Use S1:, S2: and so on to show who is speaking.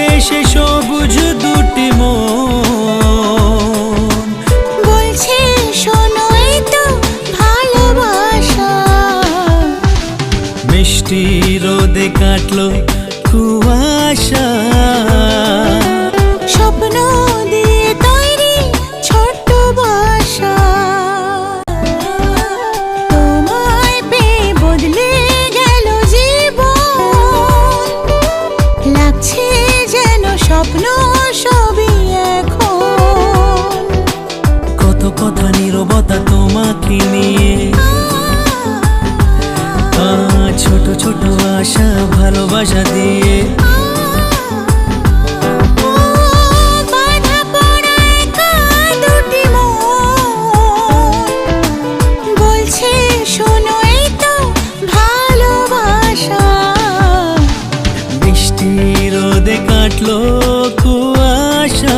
S1: দেশে সবুজ দুটি মন।
S2: বলছে শোনো এই তো ভালোবাসা।
S1: মিষ্টি রোদে কাটলো কুয়াশা। কথা নীরবতা তোমাকে নিয়ে। ছোট ছোট আশা ভালোবাসা দিয়ে। কাটলো কুয়াশা।